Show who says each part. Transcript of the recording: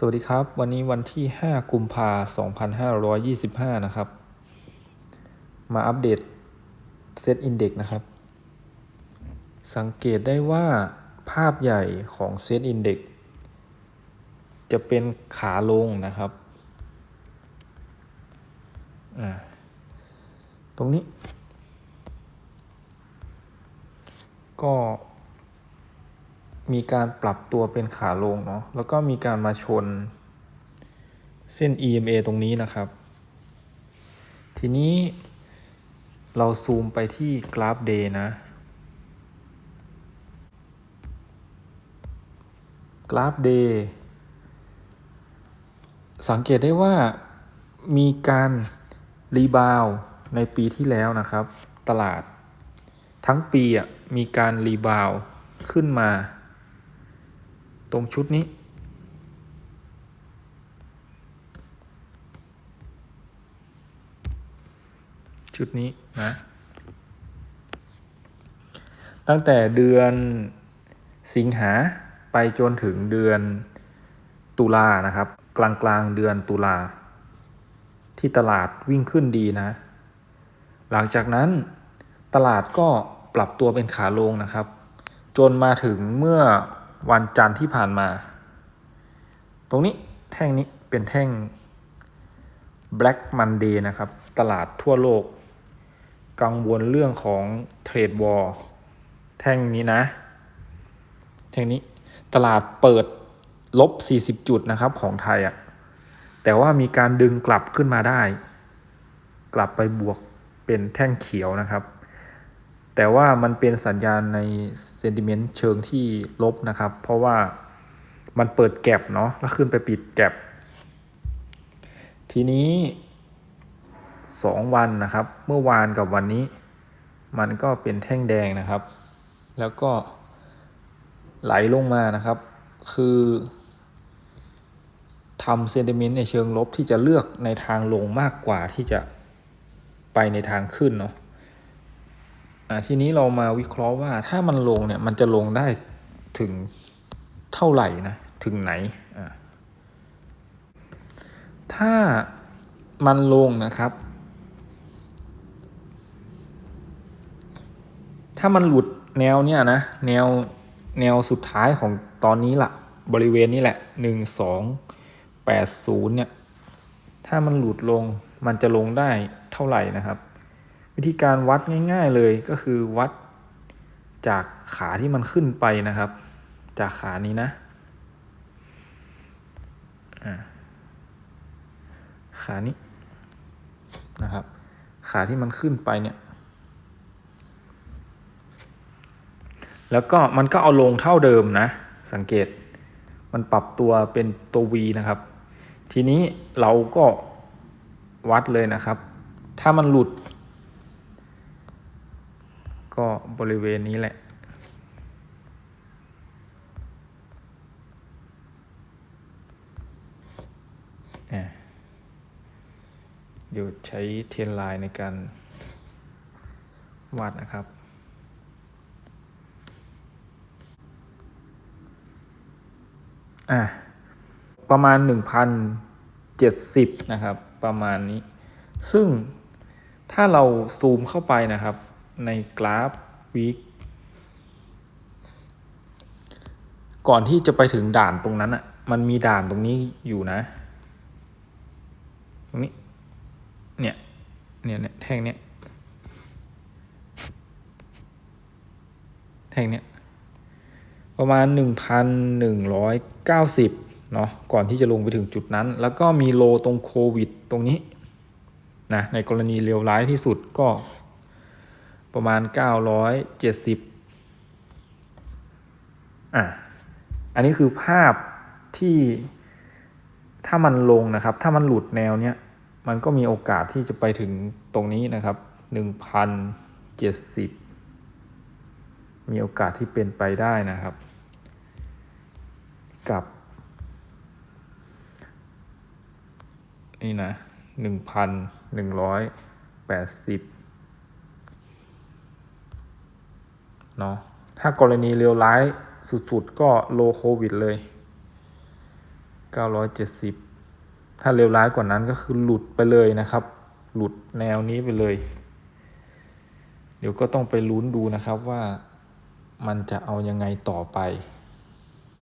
Speaker 1: สวัสดีครับ วันนี้วันที่ 5 กุมภา2525 นะครับ มาอัปเดตเซตอินเด็กนะครับ สังเกตได้ว่าภาพใหญ่ของเซตอินเด็กจะเป็นขาลงนะครับ ตรงนี้ ก็ มีการปรับตัวเป็นขาลงเนาะแล้วก็มีการมาชน เส้น EMA ตรงนี้นะครับ ทีนี้เราซูมไปที่กราฟ Day นะ กราฟ Day สังเกตได้ว่ามีการรีบาวในปีที่แล้วนะครับ ตลาดทั้งปีอะมีการรีบาวขึ้นมา ตรงชุดนี้ ชุดนี้นะ ตั้งแต่เดือนสิงหาไปจนถึงเดือนตุลานะครับ กลางกลางเดือนตุลา ที่ตลาดวิ่งขึ้นดีนะ หลังจากนั้นตลาดก็ปรับตัวเป็นขาลงนะครับ จนมาถึงเมื่อ วันจันทร์ที่ผ่านมา ตรงนี้แท่งนี้เป็นแท่ง Black Monday นะครับ ตลาดทั่วโลก กังวลเรื่องของเทรดวอลแท่งนี้นะ แท่งนี้ตลาดเปิดลบ 40 จุดนะครับของไทยอะ่ะ แต่ว่ามีการดึงกลับขึ้นมาได้ กลับไปบวกเป็นแท่งเขียวนะครับ แต่ว่ามันเป็นสัญญาณในเซนติเมนต์เชิงที่ลบนะครับ เพราะว่ามันเปิดแก็บเนาะแล้วขึ้นไปปิดแก็บ ทีนี้ 2 วันนะครับ เมื่อวานกับวันนี้ มันก็เป็นแท่งแดงนะครับ แล้วก็ไหลลงมานะครับ คือทำเซนติเมนต์ในเชิงลบที่จะเลือกในทางลงมากกว่าที่จะไปในทางขึ้นเนาะ อ่าทีนี้เรามาวิเคราะห์ว่าถ้ามันลงเนี่ยมันจะลงได้ถึงเท่าไหร่นะถึงไหนอ่าถ้ามันลงนะครับ ถ้ามันหลุดแนวเนี่ยนะแนวแนวสุดท้ายของตอนนี้ละบริเวณนี้แหละหนึ่งสองแปดศูนย์เนี่ย ถ้ามันหลุดลงมันจะลงได้เท่าไหร่นะครับ วิธีการวัดง่าย ๆเลยก็คือวัดจากขาที่มันขึ้นไปนะครับ จากขานี้นะอ่าขานี้นะครับ ขาที่มันขึ้นไปเนี่ย แล้วก็มันก็เอาลงเท่าเดิมนะ สังเกตมันปรับตัวเป็นตัว V นะครับ ทีนี้เราก็วัดเลยนะครับ ถ้ามันหลุด ก็บริเวณนี้แหละอะเดี๋ยวใช้เทียนไลน์ในการวาดนะครับอะประมาณ 1,070 นะครับ ประมาณนี้ ซึ่งถ้าเราซูมเข้าไปนะครับ ในกราฟวีคก่อนที่จะไปถึงด่านตรงนั้นอะ มันมีด่านตรงนี้อยู่นะ ตรงนี้ เนี่ย เนี่ยเนี่ยแท่งเนี้ยแท่งเนี้ยประมาณ 1,190 เนาะ ก่อนที่จะลงไปถึงจุดนั้น แล้วก็มีโลตรงโควิด ตรงนี้ นะ ในกรณีเลวร้ายที่สุดก็ ประมาณ 970อะอันนี้คือภาพที่ถ้ามันลงนะครับ ถ้ามันหลุดแนวเนี้ยมันก็มีโอกาสที่จะไปถึงตรงนี้นะครับ 1,070 มีโอกาสที่เป็นไปได้นะครับ กับ นี่นะ 1,180 เนาะถ้ากรณีเลวร้ายสุดๆ ก็โลโควิดเลย 970 ถ้าเลวร้ายกว่านั้นก็คือหลุดไปเลยนะครับ หลุดแนวนี้ไปเลย เดี๋ยวก็ต้องไปลุ้นดูนะครับว่ามันจะเอายังไงต่อไป